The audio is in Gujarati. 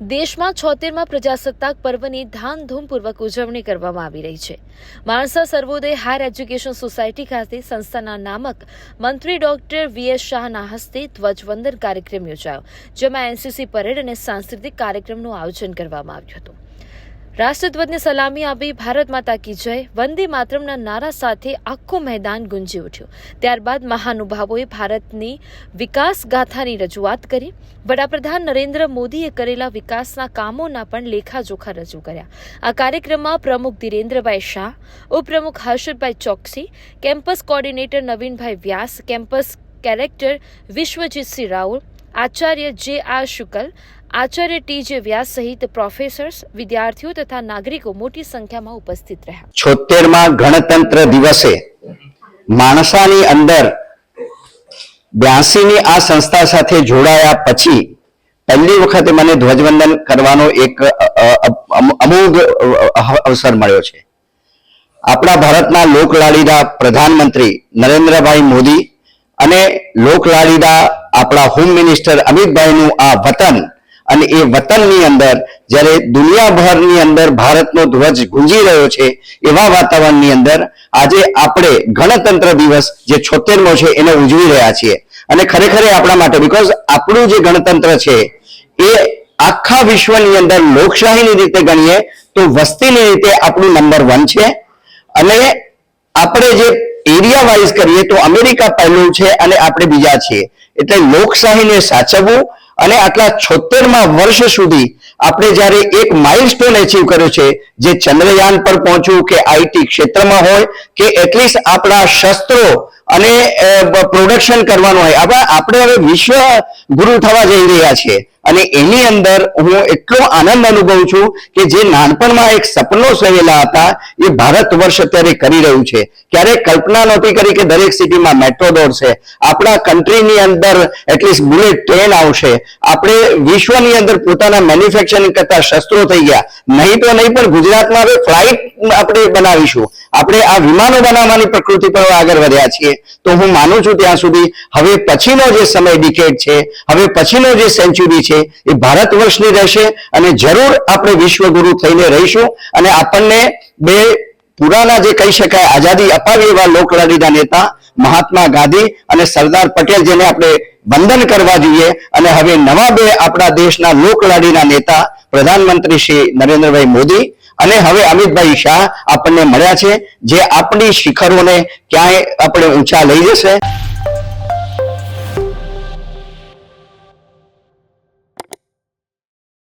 દેશમાં છોતેરમાં પ્રજાસત્તાક પર્વની ધામધૂમપૂર્વક ઉજવણી કરવામાં આવી રહી છે. Mansa Sarvoday higher education society ખાતે સંસ્થાના નામક મંત્રી ડોક્ટર વી એસ શાહના હસ્તે ધ્વજવંદન કાર્યક્રમ યોજાયો, જેમાં એનસીસી પરેડ અને સાંસ્કૃતિક કાર્યક્રમનું આયોજન કરવામાં આવ્યું હતું. રાષ્ટ્રધ્વજને સલામી આપી ભારત માતા કી જય. વંદે માતરમના નારા સાથે આખું મેદાન ગુંજી ઉઠ્યું. ત્યારબાદ મહાનુભાવોએ ભારતની વિકાસ ગાથાની રજૂઆત કરી. વડાપ્રધાન નરેન્દ્ર મોદીએ કરેલા વિકાસના કામોના પણ લેખાજોખા રજૂ કર્યા. આ કાર્યક્રમમાં પ્રમુખ ધીરેન્દ્રભાઈ શાહ, ઉપપ્રમુખ Harshadbhai Choksi, campus coordinator Navinbhai Vyas, campus character Vishwajitsinh Raul, Acharya J R Shukla Acharya T જે વ્યાસ સહિત પ્રોફેસર્સ વિદ્યાર્થીઓ તથા નાગરિકો મોટી સંખ્યામાં ઉપસ્થિત રહ્યા. છોતેરમાં ગણતંત્ર દિવસે માણસાની અંદર બ્યાસીની આ સંસ્થા સાથે જોડાયા પછી પહેલી વખતે મને ધ્વજવંદન કરવાનો એક અમોઘ અવસર મળ્યો છે. આપણા ભારતના લોકલાડીલા પ્રધાનમંત્રી નરેન્દ્રભાઈ મોદી અને લોકલાડીલા આપણા હોમ મિનિસ્ટર અમિતભાઈનું આ વતન અને એ વતનની અંદર, જ્યારે દુનિયાભરની અંદર ભારતનો ધ્વજ ગુંજી રહ્યો છે, એવા વાતાવરણની અંદર આજે આપણે ગણતંત્ર દિવસ જે છોતેરમો છે એને ઉજવી રહ્યા છીએ. અને ખરેખર આપણા માટે બીકોઝ આપણું જે ગણતંત્ર છે, એ આખા વિશ્વની અંદર લોકશાહીની રીતે ગણીએ, તો વસ્તીની રીતે આપણું નંબર વન છે. અને આપણે જે એરિયા વાઇઝ કરીએ, તો અમેરિકા પહેલું છે અને આપણે બીજા છીએ. એટલે લોકશાહીને સાચવવું અને આટલા છોતેરમાં વર્ષ સુધી આપણે જ્યારે એક માઇલસ્ટોન એચીવ કર્યો છે, જે ચંદ્રયાન પર પહોંચવું કે આઈટી ક્ષેત્રમાં હોય, કે એટલીસ્ટ આપણા શસ્ત્રો અને પ્રોડક્શન કરવાનું હોય. આપણે આપણે હવે વિશ્વ ગુરુ થવા જઈ રહ્યા છીએ. અને એની અંદર હું એટલો આનંદ અનુભવું છું કે જે નાનપણમાં એક સપનો સહેલા હતા, એ ભારત વર્ષ અત્યારે કરી રહ્યું છે. ક્યારે કલ્પના નહોતી કરી કે દરેક સિટીમાં મેટ્રો દોડશે. આપણા કન્ટ્રીની અંદર એટલીસ્ટ બુલેટ ટ્રેન આવશે. આપણે વિશ્વની અંદર પોતાના મેન્યુફેક્ચરિંગ કરતા શસ્ત્રો થઈ ગયા. નહીં તો નહીં, પણ ગુજરાતમાં હવે ફ્લાઇટ આપણે બનાવીશું. આપણે આ વિમાનો બનાવવાની પ્રકૃતિ પર આગળ વધ્યા છીએ. તો હું માનું છું ત્યાં સુધી હવે પછીનો જે સમય ડિકેટ છે, હવે પછીનો જે સેન્ચુરી છે, એ ભારત વર્ષની રહેશે અને જરૂર આપણે વિશ્વગુરુ થઈને રહીશું અને આપણને બે પુરાના જે કહી શકાય આઝાદી અપાવી એવા લોકલાડીના નેતા મહાત્મા ગાંધી અને સરદાર પટેલ જેને આપણે વંદન કરવા જોઈએ અને હવે નવા બે આપણા દેશના લોકલાડીના નેતા પ્રધાનમંત્રી શ્રી નરેન્દ્રભાઈ મોદી અને હવે અમિતભાઈ શાહ આપણને મળ્યા છે, જે આપણી શિખરોને ક્યાંય આપણે ઊંચા લઈ જશે.